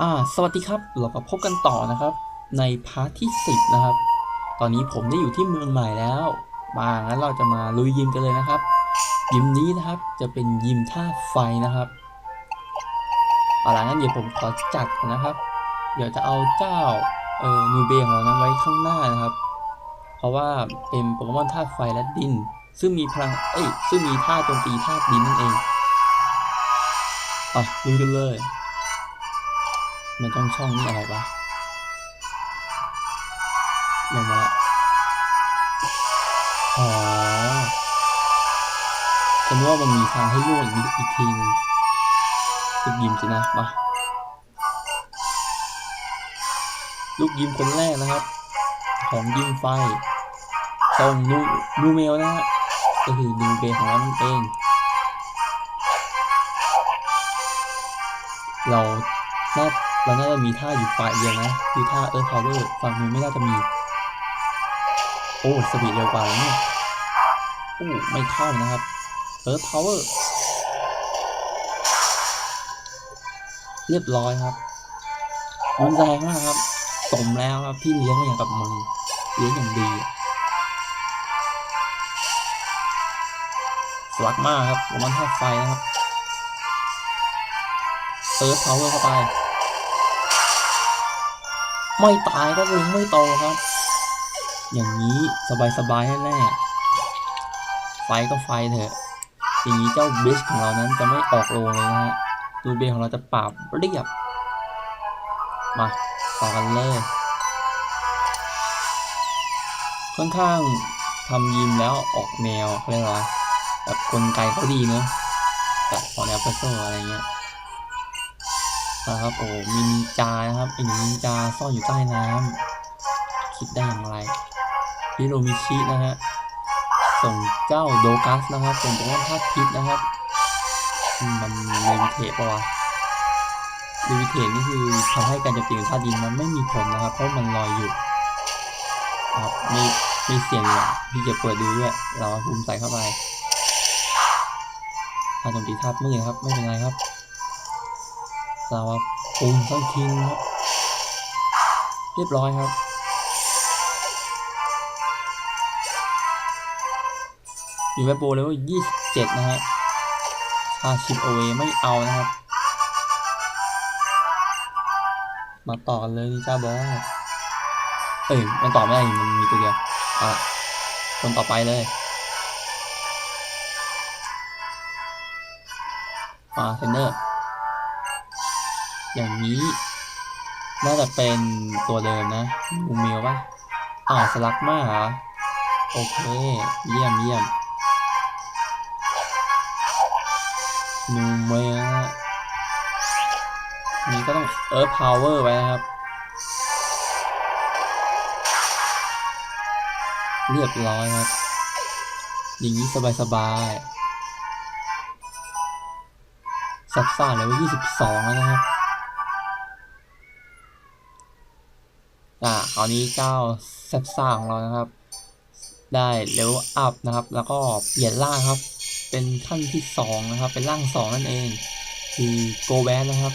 อ่าสวัสดีครับเราก็พบกันต่อนะครับ ในพาร์ทที่ 10 นะครับ ตอนนี้ผมได้อยู่ที่เมืองใหม่แล้ว มางั้นเราจะมาลุยยิมกันเลยนะครับ ยิมนี้นะครับจะเป็นยิมท่าไฟนะครับเอาละงั้นเดี๋ยวผมขอจัดนนะครับ เดี๋ยวจะเอาเจ้าเอ่อนูเบของเรานั้นไว้ข้างหน้านะครับ เพราะว่าเป็นโปเกมอนธาตุไฟและดิน ซึ่งมีพลังเอ้ยซึ่งมีท่าโจมตีธาตุดินนั่นเองอะลุยกันเลย มันต้องช่องนี่อะไรวะลงมาละอ๋อฉันว่ามันมีทางให้ล่วงอีกอีกทีนึงลูกยิมสินะมาลูกยิมคนแรกนะครับ ของยิมไฟส่งนูนูเมลนะฮะก็คือนูเบของเรานเอง เราน่า เราน่าจะมีท่าอยู่ฝ่ายเดียวนะคือท่าเอิร์ธพาวเวอร์ฝั่งนู้นไม่น่าจะมี โอ้สปีดเร็วกว่าแล้วเนี่ยโอ้ไม่เข้านะครับเอิร์ธพาวเวอร์เรียบร้อยครับรุนแรงมากครับ สมแล้วครับที่เลี้ยงอย่างกับมือเลี้ยงอย่างดีสวักมากครับผมมันธาตุไฟนะครับเอิร์ธพาวเวอร์เข้าไป ไม่ตายก็เลยไม่โตครับ อย่างนี้สบายๆแน่ๆไฟก็ไฟเถอะอย่างนี้เจ้าเบสของเรานั้นจะไม่ออกโรงเลยนะฮะดูเบสของเราจะปราบเรียบ มาต่อกันเลย ค่อนข้างทำยิมแล้วออกแนวเขาเรียกว่าแบบกลไกเขาดีเนอะแบบของแนวเพโซอะไรเงี้ย นะครับโอ้มีนินจานะครับไอ้หนูนินจาซ่อนอยู่ใต้น้ำคิดได้อย่างไรฮิโรมิชินะฮะส่งเจ้าโดกัสนะครับส่งตัวธาตุพิษนะครับ มันเลวิเทปะวะเลวิเทตนี่คือทำให้การโจมตีของธาตุดินมันไม่มีผลนะครับ เพราะมันลอยอยู่ครับไม่ไม่เสี่ยงเลยที่จะเปิดดูด้วยเราเอาภูมิใส่เข้าไปการโจมตีธาตุมืดครับไม่เป็นไรครับ สาวปุ่มต้องทิ้งครับ เรียบร้อยครับมีแวบโบแล้วยี่สิบเจ็ดนะฮะชาชิปโอเวไม่เอานะครับ มาต่อกันเลยจ้าบอสเอ้ยมันต่อไม่ได้ มันมีตัวเดียวอะคนต่อไปเลยมาเทนเนอร์ อย่างนี้ น่าจะเป็นตัวเดิมนะนูเมลป่ะอ้าสลักมาเหรอ โอเค เยี่ยมเยี่ยมนูเมลนะฮะนี่ก็ต้องเอิร์ธพาวเวอร์ไว้นะครับ เรียบร้อยครับ อย่างนี้สบายๆซัดซ่าเลยว่า22 แล้วนะครับ อ่าคราวนี้เจ้าแซบซ่าของเรานะครับ ได้เลเวลอัพนะครับ แล้วก็เปลี่ยนร่างครับ เป็นขั้นที่สองนะครับ เป็นร่างสองนั่นเอง คือโกแบนนะครับ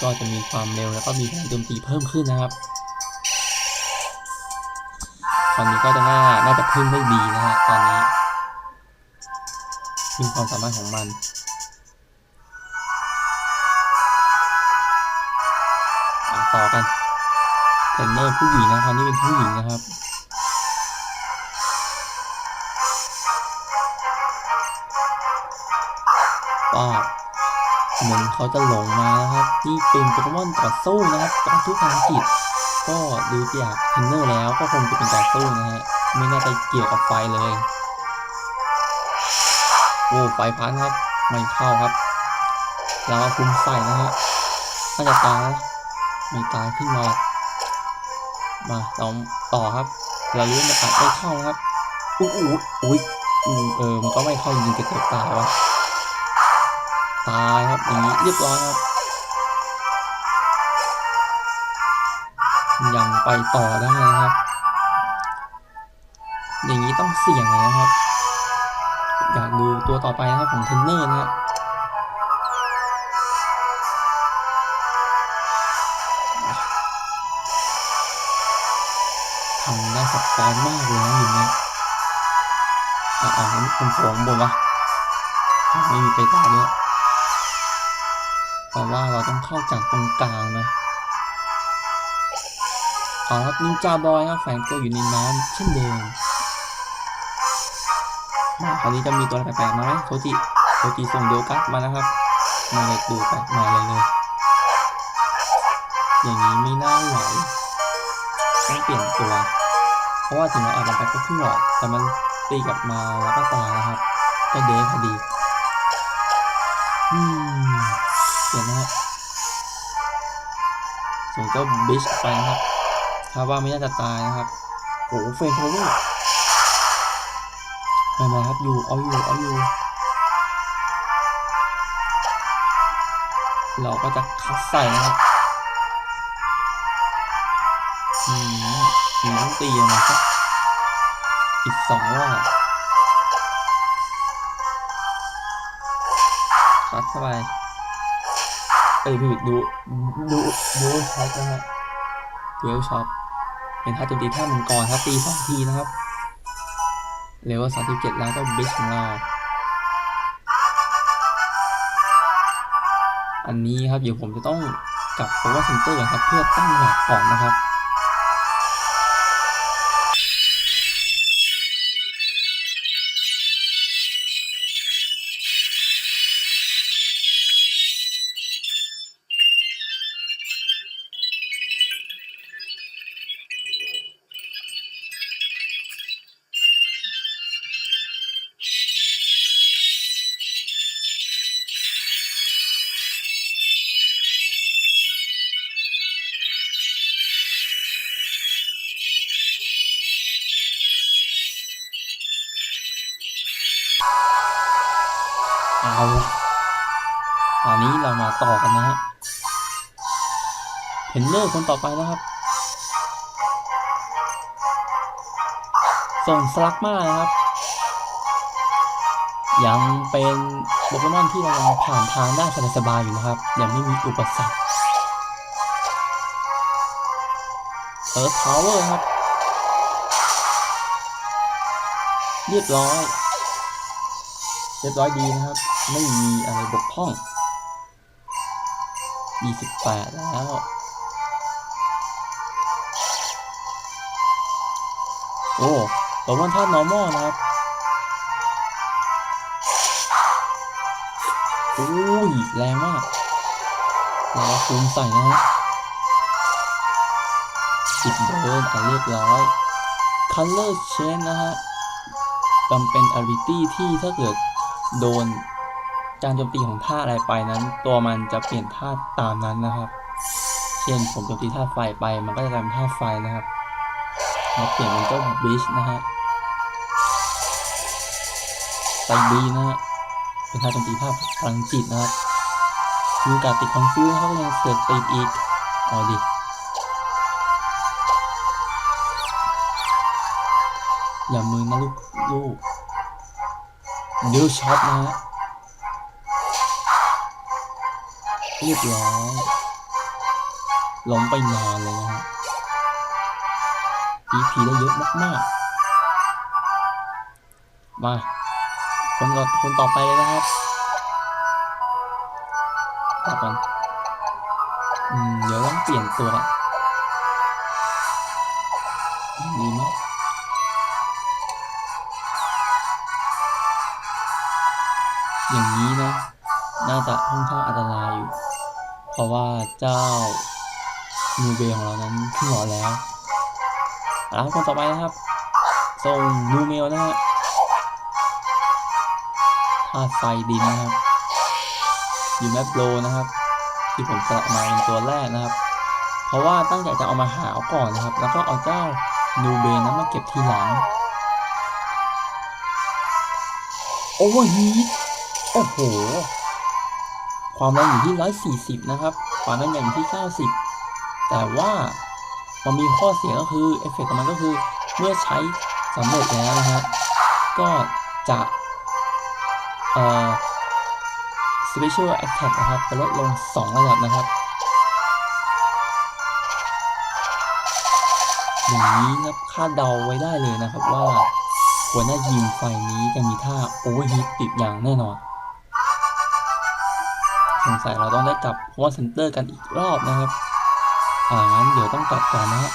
ก็จะมีความเร็วแล้วก็มีพลังโจมตีเพิ่มขึ้นนะครับตอนนี้ก็จะน่า น่าจะพึ่งได้ดีนะฮะตอนนี้พึ่งความสามารถของมัน เทรนเนอร์ผู้หญิงนะครับนี่เป็นผู้หญิงนะครับก็เหมือนเขาจะหลงมานะครับนี่เป็นโปเกมอนต่อสู้นะครับต่อสู้พลังจิตก็ดูจากเทรนเนอร์แล้วก็คงจะเป็นต่อสู้นะฮะไม่น่าจะเกี่ยวกับไฟเลยโอ้ไฟพันครับไม่เข้าครับแล้วคุมใส่นะฮะน่าจะตายไม่ตายขึ้นมา มาเราต่อครับ เรารู้มันอัดไม่เข้านะครับอุ้ยอุ้ยอุ้ยอืมเออมันก็ไม่เข้าจริงๆจะเกิดตายวะตายครับอย่างนี้เรียบร้อยครับ ยังไปต่อได้นะครับ อย่างนี้ต้องเสี่ยงเลยนะครับ อยากดูตัวต่อไปนะครับของเทรนเนอร์นะฮะายมากเลยนะอยู่เนี่ยอะอะมันเป็นโผงบนวะอะไม่มีไปตาด้วยแต่ว่าเราต้องเข้าจากตรงกลางนะเอาครับนินจาบอยครับแฝงตัวอยู่ในน้ำเช่นเดิมมาคราวนี้จะมีตัวแปลกๆมาไหมโทจิโทจิส่งเดียกัสมานะครับ มาเลยดูไปมาเลยเลย อย่างนี้ไม่น่าไหวต้องเปลี่ยนตัว ราะว่าถึงเราอาจจะไปก็ขึ้นหลอดแต่มันตีกลับมาแล้วก็ตายนะครับ ก็เดฟพอดี อืมเปลี่ยนนะฮะส่งเจ้าบิชไปนะครับถ้าว่าไม่น่าจะตายนะครับโอ้โหเฟรนโทเวอร์ไม่ครับอยู่เอาอยู่เอาอยู่เราก็จะคัดใส่นะครับ ตีมาสักอีกสองรอบคัดเข้าไปเอ้ยพี่ดูดูดูช็อปนะฮะดูช็อปเป็นท่าโจมตีท่ามังกรครับตีสองทีนะครับเร็วสามสิบเจ็ดแล้วก็บิชของเราอันนี้ครับเดี๋ยวผมจะต้องกลับ power center ก่อนครับเพื่อตั้งหลักก่อนนะครับ ต่อกันนะฮะเพนเนอร์คนต่อไปนะครับ ส่งสลักมานะครับ ยังเป็นโปเกมอนที่เราผ่านทางได้สบายๆอยู่นะครับ ยังไม่มีอุปสรรคเอิร์ธพาวเวอร์ครับ เรียบร้อย เรียบร้อยดีนะครับ ไม่มีอะไรบกพร่อง 28แปดแล้วโอ้ตัววันธาตุ normal นะครับอุ้ยแรงมากแล้วคูณใส่นะฮะจิบเบิร์นอะเรียบร้อย color change นะฮะมันเป็น ability ที่ถ้าเกิดโดน การโจมตีของธาตุอะไรไปนั้น ตัวมันจะเปลี่ยนธาตุตามนั้นนะครับ เช่นผมโจมตีธาตุไฟไป มันก็จะกลายเป็นธาตุไฟนะครับมาเปลี่ยนเป็นเจ้าบิชนะฮะไซบีนะฮะเป็นธาตุโจมตีธาพลังจิตนะครับมีการติดคอนฟิวเขาก็ยังเสือกติดอีกเอาดิอย่ามือนะลูกลูกเดี๋ยวช็อตนะฮะ เรียบร้อยล้มไปนอนเลยนะฮะ EP ได้เยอะมากๆ มาคนต่อคนต่อไปเลยนะครับต่อกันอืมเดี๋ยวต้องเปลี่ยนตัวละดีไหมอย่างนี้นะ น่าจะค่อนข้างอันตรายอยู่ เพราะว่าเจ้านูเบของเรานั้นขึ้นหลอแล้วแล้วคนต่อไปนะครับส่งนูเมลนะฮะธาตุไฟดินนะครับยูแมปโลนะครับ ที่ผมสลับมาเป็นตัวแรกนะครับ เพราะว่าตั้งใจจะเอามาหาเอาก่อนนะครับ แล้วก็เอาเจ้านูเบนั้นมาเก็บทีหลังโอเวอร์ฮีทโอ้โห ความแรงอยู่ที่ 140 นะครับความแม่นยำอยู่ที่ 90 แต่ว่ามันมีข้อเสียก็คือเอฟเฟกต์ของมันก็คือเมื่อใช้สำเร็จแล้วนะฮะก็จะเอ่อ special attack นะครับจะลดลง 2 ระดับนะครับอย่างนี้ครับคาดเดาไว้ได้เลยนะครับว่าหัวหน้ายิมไฟนี้จะมีท่าโอเวอร์ฮีทติดอย่างแน่นอน สงสัยเราต้องได้กลับเพราะว่าเซนเตอร์กันอีกรอบนะครับอ่างั้นเดี๋ยวต้องกลับก่อนนะฮะ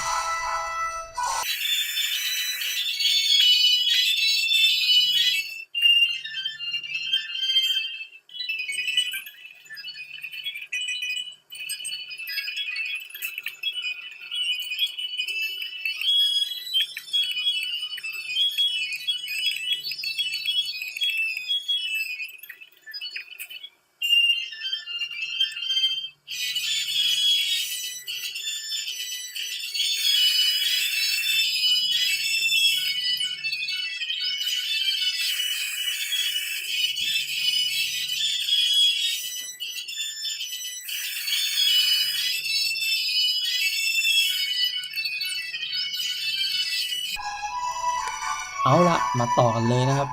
เอาละมาต่อกันเลยนะครับ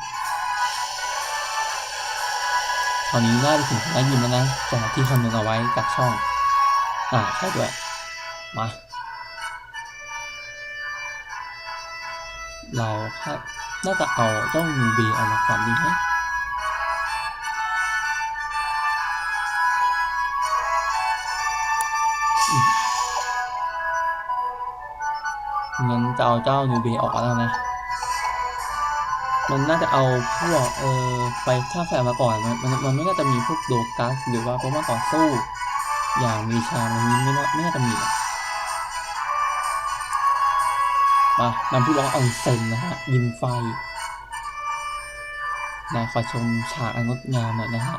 คราวนี้น่าจะถึงหัวหน้ยิมแล้วนะจากที่คำนวณเอาไว้จากช่อง อ่าใช่ด้วย มา เราคาน่าจะเอาเจ้านูเบเอามาก่อนดีไหมอืมงั้นจะเอาเจ้านูเบออกแล้วนะ มันน่าจะเอาพวกเออไฟท่าไฟมาก่อน มันมันมันไม่น่าจะมีพวกโดกัสหรือว่าพวกมาต่อสู้ อย่างมีชามันนี้ไม่น่าไม่น่าจะมีมานำผู้ร้องออนเซนนะฮะยิมไฟนะขอชมฉากอันงดงามหน่อยนะฮะ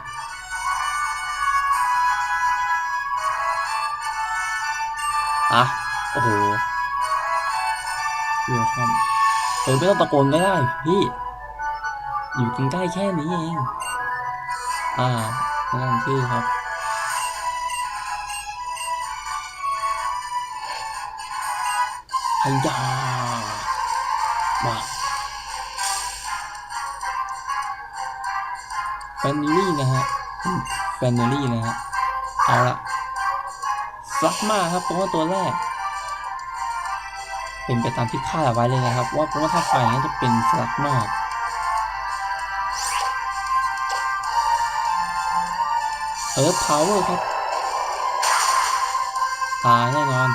อะโอ้โหเดี๋ยวครับเออไม่ต้องตะโกนก็ได้พี่ อยู่ใกล้แค่นี้เอง อ่านั่นชื่อครับฮัยยามาแฟนนิลี่นะฮะแฟนนิลี่นะฮะ เอาละซักมาครับเพราะว่าตัวแรก เป็นไปตามที่คาดเอาไว้เลยนะครับ ว่าเพราะว่าถ้าไฟนั้นจะเป็นสลักมาก เอิร์ธพาวเวอร์ครับ ตายแน่นอน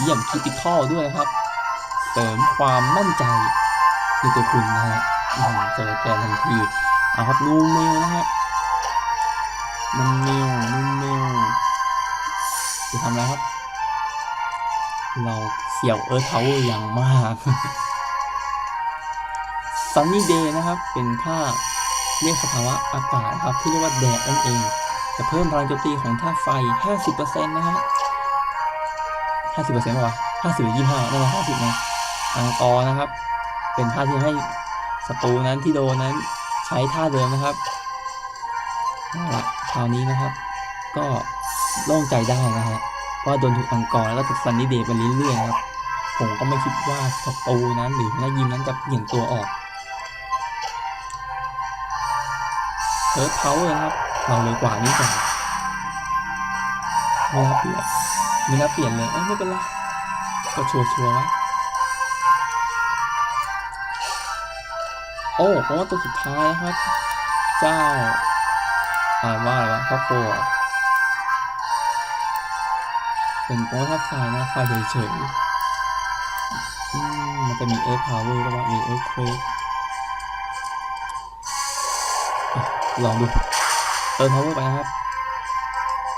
เยี่ยมคิติคอลด้วยครับ เสริมความมั่นใจในตัวคุณนะฮะอืมเจอแกทันทีเอาครับนูเมลนะฮะนูเมลนูเมลจะทำอะไรครับ เราเสี่ยวเอิร์ธพาวเวอร์อย่างมากซันนี่เดย์นะครับ เป็นท่าเรียกสภาวะอากาศครับ ที่เรียกว่าแดดนั่นเอง จะเพิ่มพลังโจมตีของท่าไฟ 50%นะฮะ 50%วะ50หรือ25นั่นแหละ50นะอังกอร์นะครับ เป็นท่าที่ให้ศัตรูนั้นที่โดนนั้นใช้ท่าเดิมนะครับเอาละคราวนี้นะครับ ก็โล่งใจได้นะฮะเพราะว่าโดนถูกอังกอร์แล้วก็ถูกซันนี่เดย์ไปเรื่อยๆนะครับ ผมก็ไม่คิดว่าศัตรูนั้นหรือนักยิมนั้นจะเปลี่ยนตัวออกเอิร์ธพาเวอร์ครับ เราเลยกว่านี้ก่อนไม่น่าเปลี่ยนไม่น่าเปลี่ยนเลยเอ้ยไม่เป็นไรก็ชัวร์ชัวร์ไว้โอ้เพราะว่าตัวสุดท้ายนะครับ เจ้าอ่านว่าอะไรวะพ่อโคอะเป็นโป้ถ้าไฟนะไฟเฉยๆอืมมันจะมีเอิร์ธพาวเวอร์ก็ว่ามีเอิร์ธเควกลองดู เติม power ไปครับ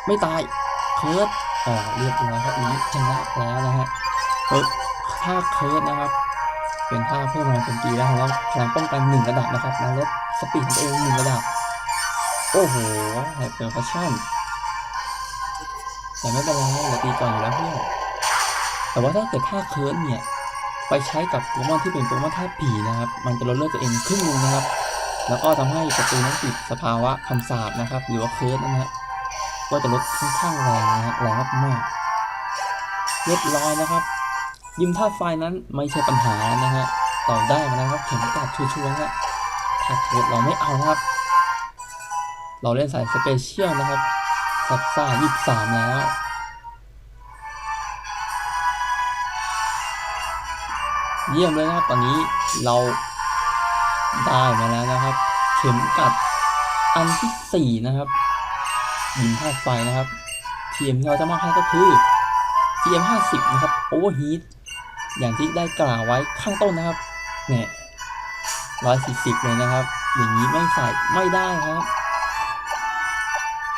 ไม่ตายเคิร์ดอ่าเรียบร้อยครับนี้ชนะแล้วนะฮะเคิร์ดท่าเคิร์ดนะครับ เป็นท่าเพิ่มพลังโจมตีแล้วของเราพลังป้องกันหนึ่งระดับนะครับแล้วลดสปีดของตัวเองหนึ่งระดับ โอ้โหไฮเปอร์คัชชั่นแต่ไม่เป็นไรเราตีก่อนอยู่แล้วเพื่อนแต่ว่าถ้าเกิดท่าเคิร์ดเนี่ยไปใช้กับโปเกมอนที่เป็นโปเกมอนท่าผีนะครับ มันจะลดเลือดตัวเองครึ่งหนึงนะครับ แล้วก็ทำให้ประตูนั้นติดสภาวะคำสาปนะครับ หรือว่าเคิร์ดนะฮะก็จะลดค่อนข้างแรงนะฮะแรงมากๆเรียบร้อยนะครับ ยิมท่าไฟนั้นไม่ใช่ปัญหานะฮะต่อได้มานะครับเข็มกัดชัวร์ๆฮะถ้าเกิดเราไม่เอานะครับ เราเล่นสายสเปเชียลนะครับซับซ่ายี่สามแล้วเยี่ยมเลยนะครับตอนนี้เรา ได้มาแล้วนะครับ เข็มกัดอันที่สี่นะครับยิงธาตุไฟนะครับ ทีมที่เราจะมอบให้ก็คือ GM 50 นะครับ Overheat อย่างที่ได้กล่าวไว้ข้างต้นนะครับ เนี่ยร้อยสี่สิบเลยนะครับ อย่างนี้ไม่ใส่ไม่ได้ครับ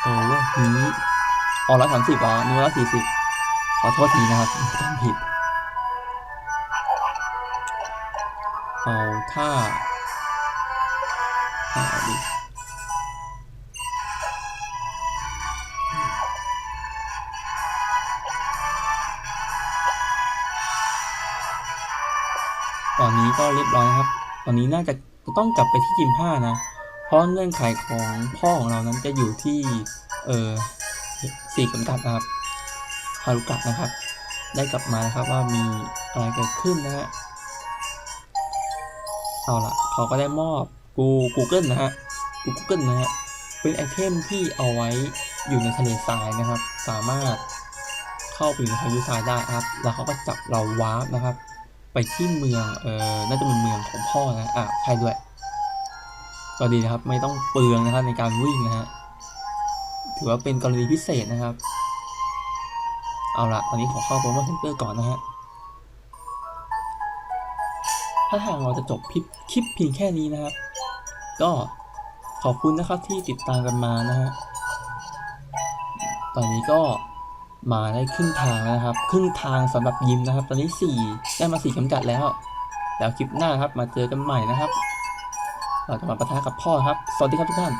โอ้ฮีอ๋อร้อยสามสิบอ๋อนึกว่ร้อยสี่สิบขอโทษทีนะครับจำผิด เอาถ้า ถ้าดิตอนนี้ก็เรียบร้อยครับ ตอนนี้น่าจะต้องกลับไปที่จิมห้านะ เพราะเงื่อนไขของพ่อของเรานั้นจะอยู่ที่ เออสี่กำกัดนะครับฮารุกะนะครับ ได้กลับมานะครับว่ามีอะไรเกิดขึ้นนะฮะ เอาละเขาก็ได้มอบ กู Google นะฮะกู Google นะฮะเป็นไอเทมที่เอาไว้อยู่ในทะเลทรายนะครับ สามารถเข้าไปอยู่ในพายุทรายได้ครับ แล้วเขาก็จับเราวาร์ปนะครับ ไปที่เมืองเออน่าจะเป็นเมืองของพ่อนะอะใช่ด้วยก็ดีนะครับไม่ต้องเปลืองนะครับในการวิ่งนะฮะถือว่าเป็นกรณีพิเศษนะครับ เอาละตอนนี้ขอเข้าโปรโมชั่นเตอร์ก่อนนะฮะถ้าทางเราจะจบคลิปคลิปเพียงแค่นี้นะครับ ก็ขอบคุณนะครับที่ติดตามกันมานะฮะ ตอนนี้ก็มาได้ครึ่งทางแล้วนะครับ ครึ่งทางสำหรับยิมนะครับ ตอนนี้สี่ได้มาสี่กำจัดแล้ว แล้วคลิปหน้าครับมาเจอกันใหม่นะครับ เราจะมาปะทะกับพ่อครับ สวัสดีครับทุกท่าน